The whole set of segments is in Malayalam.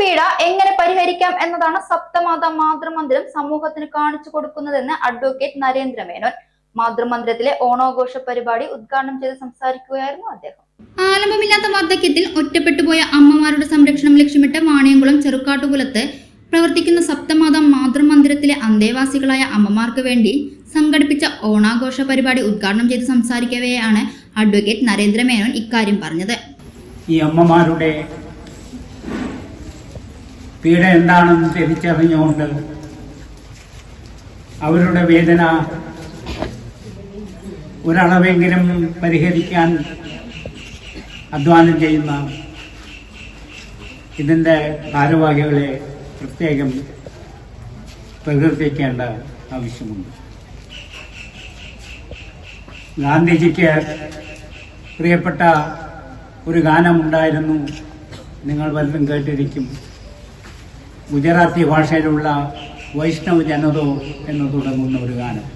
പീഡ എങ്ങനെ പരിഹരിക്കാം എന്നതാണ് സപ്തമാത മാതൃമന്ദിരം സമൂഹത്തിന് കാണിച്ചു കൊടുക്കുന്നതെന്ന് അഡ്വക്കേറ്റ് നരേന്ദ്ര മേനോൻ. മാതൃമന്ദിരത്തിലെ ഓണാഘോഷ പരിപാടി ഉദ്ഘാടനം ചെയ്ത് സംസാരിക്കുകയായിരുന്നു അദ്ദേഹം. ആലംബമില്ലാത്ത വാർദ്ധക്യത്തിൽ ഒറ്റപ്പെട്ടുപോയ അമ്മമാരുടെ സംരക്ഷണം ലക്ഷ്യമിട്ട് വാണിയംകുളം ചെറുക്കാട്ടുകുലത്ത് പ്രവർത്തിക്കുന്ന സപ്തമാത മാതൃമന്ദിരത്തിലെ അന്തേവാസികളായ അമ്മമാർക്ക് വേണ്ടി സംഘടിപ്പിച്ച ഓണാഘോഷ പരിപാടി ഉദ്ഘാടനം ചെയ്ത് സംസാരിക്കവെയാണ് അഡ്വക്കേറ്റ് നരേന്ദ്ര മേനോൻ ഇക്കാര്യം പറഞ്ഞത്. ഈ അമ്മമാരുടെ പീഡ എന്താണെന്ന് തിരിച്ചറിഞ്ഞുകൊണ്ട് അവരുടെ വേദന ഒരളവെങ്കിലും പരിഹരിക്കാൻ അധ്വാനം ചെയ്യുന്ന ഇതിന്റെ ഭാരവാഹികളെ പ്രത്യേകം പ്രകീർത്തിക്കേണ്ട ആവശ്യമുണ്ട്. ഗാന്ധിജിക്ക് പ്രിയപ്പെട്ട ഒരു ഗാനമുണ്ടായിരുന്നു. നിങ്ങൾ വല്ലതും കേട്ടിരിക്കും. ഗുജറാത്തി ഭാഷയിലുള്ള വൈഷ്ണവ് ജനതോ എന്ന് തുടങ്ങുന്ന ഒരു ഗാനം.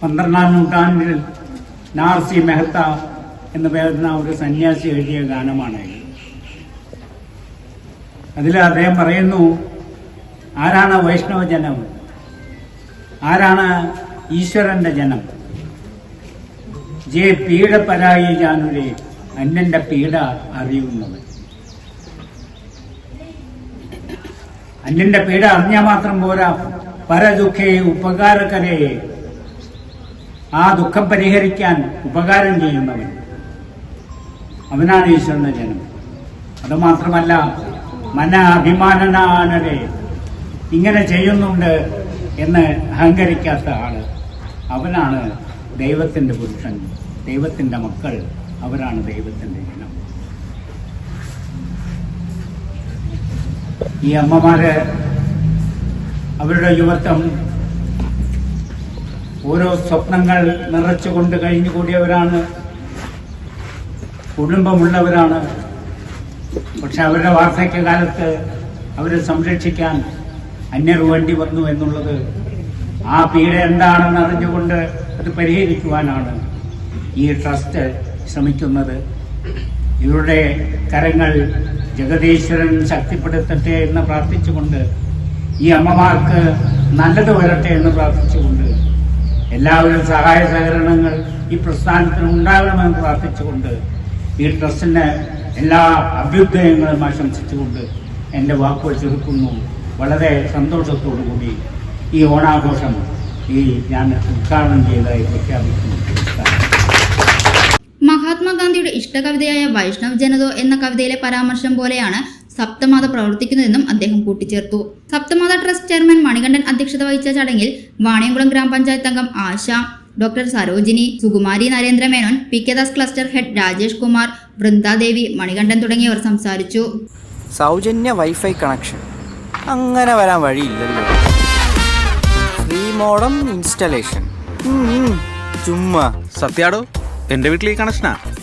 പന്ത്രണ്ടാം നൂറ്റാണ്ടിൽ നാർസി മെഹ്ത്ത എന്ന് പേരുന്ന ഒരു സന്യാസി എഴുതിയ ഗാനമാണ് അതിൽ അദ്ദേഹം പറയുന്നു ആരാണ് വൈഷ്ണവ ജനം? ആരാണ് ഈശ്വരന്റെ ജനം? ജെ പീഡ പരായി ജാനുരെ അന്യന്റെ പീഡ അറിയുന്നവൻ. അന്യന്റെ പീഡ അറിഞ്ഞാൽ മാത്രം പോരാ. പരദുഃഖേ ഉപകാരകരെ. ആ ദുഃഖം പരിഹരിക്കാൻ ഉപകാരം ചെയ്യുന്നവൻ. അവനാണ് ഈശ്വരന്റെ ജനം. അത് മാത്രമല്ല മന അഭിമാനനാനരെ ഇങ്ങനെ ചെയ്യുന്നുണ്ട് എന്ന് അഹങ്കരിക്കാത്ത ആൾ. അവനാണ് ദൈവത്തിന്റെ പുരുഷൻ. ദൈവത്തിന്റെ മക്കൾ. അവരാണ് ദൈവത്തിന്റെ ജനം. ഈ അമ്മമാര് അവരുടെ യുവത്വം ഓരോ സ്വപ്നങ്ങൾ നിറച്ചുകൊണ്ട് കഴിഞ്ഞുകൂടിയവരാണ്. കുടുംബമുള്ളവരാണ്. പക്ഷെ അവരുടെ വാർദ്ധക്യകാലത്ത് അവരെ സംരക്ഷിക്കാൻ അന്യർ വേണ്ടി വന്നു എന്നുള്ളത് ആ പീഡ എന്താണെന്ന് അറിഞ്ഞുകൊണ്ട് അത് പരിഹരിക്കുവാനാണ് ഈ ട്രസ്റ്റ് ശ്രമിക്കുന്നത്. ഇവരുടെ കരങ്ങൾ ജഗദീശ്വരൻ ശക്തിപ്പെടുത്തട്ടെ എന്ന് പ്രാർത്ഥിച്ചുകൊണ്ട് ഈ അമ്മമാർക്ക് നല്ലത് വരട്ടെ എന്ന് പ്രാർത്ഥിച്ചുകൊണ്ട് എല്ലാവരും സഹായ സഹകരണങ്ങൾ ഈ പ്രസ്ഥാനത്തിന് ഉണ്ടാകണമെന്ന് പ്രാർത്ഥിച്ചുകൊണ്ട് ഈ ട്രസ്റ്റിന് എല്ലാ അഭ്യുദയങ്ങളും ആശംസിച്ചുകൊണ്ട് എന്റെ വാക്കുകൾ ചെറുക്കുന്നു. വളരെ സന്തോഷത്തോടു കൂടി ഈ ഓണാഘോഷം ഈ ഞാൻ ഉദ്ഘാടനം ചെയ്തതായി പ്രഖ്യാപിക്കുന്നു. മഹാത്മാഗാന്ധിയുടെ ഇഷ്ടകവിതയായ വൈഷ്ണവ് ജനതോ എന്ന കവിതയിലെ പരാമർശം പോലെയാണ് സപ്തമാത പ്രവർത്തിക്കുന്നതെന്നും അദ്ദേഹം കൂട്ടിച്ചേർത്തു. സപ്തമാത ട്രസ്റ്റ് ചെയർമാൻ മണികണ്ഠൻ അധ്യക്ഷത വഹിച്ച ചടങ്ങിൽ വാണിയംകുളം ഗ്രാമപഞ്ചായത്ത് അംഗം Asha doctor Sarojini Sukumari Narendra Menon P K Das cluster head Rajesh Kumar Vrindadevi Manikandan തുടങ്ങിയവർ സംസാരിച്ചു. സൗജന്യ വൈഫൈ കണക്ഷൻ. അങ്ങനെ വരാൻ വഴിയില്ലല്ലോ. ഫ്രീ മോഡം ഇൻസ്റ്റലേഷൻ ചുമ്മാ. സത്യാടോ എന്റെ വീട്ടിൽ ഈ കണക്ഷനാ?